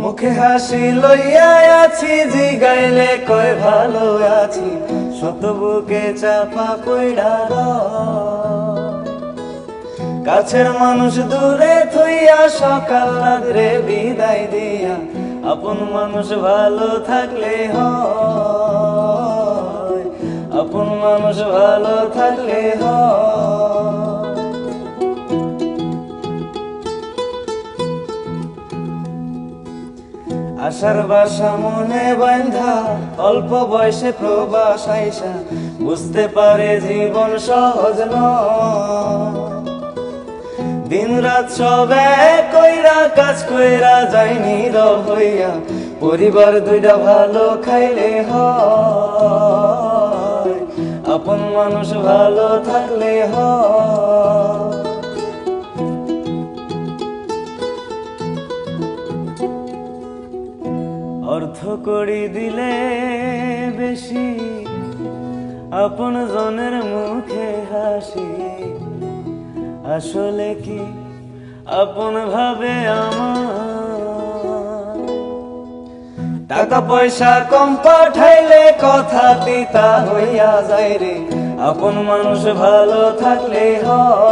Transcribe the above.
মুখে হাসি লইয়া আছি, জিগাইলে কয় ভালো আছি শত বুকে চাপা কইরা কাছের মানুষ দূরে থইয়া সকাল রাত্রে বিদায় দিয়া, আপন মানুষ ভালো থাকলে হয়। আপন মানুষ ভালো থাকলে হয়। আশার বাসা মনে বান্ধা অল্প বয়সে প্রবাস আইসা, বুঝতে পারে জীবন সহজ দিন রাত সব কইরা, কাজ কইরা রব হইয়া, পরিবার দুইটা ভালো খাইলে হয়। আপন মানুষ ভালো থাকলে হয়। অর্থ করি দিলে বেশি। আপন জনের মুখে হাসি। আসলে কি আপন ভাবে আমার? টাকা পয়সা কম পাঠাইলে কথা পিতা হইয়া যায় রে। আপন মানুষ ভালো থাকলে হয়।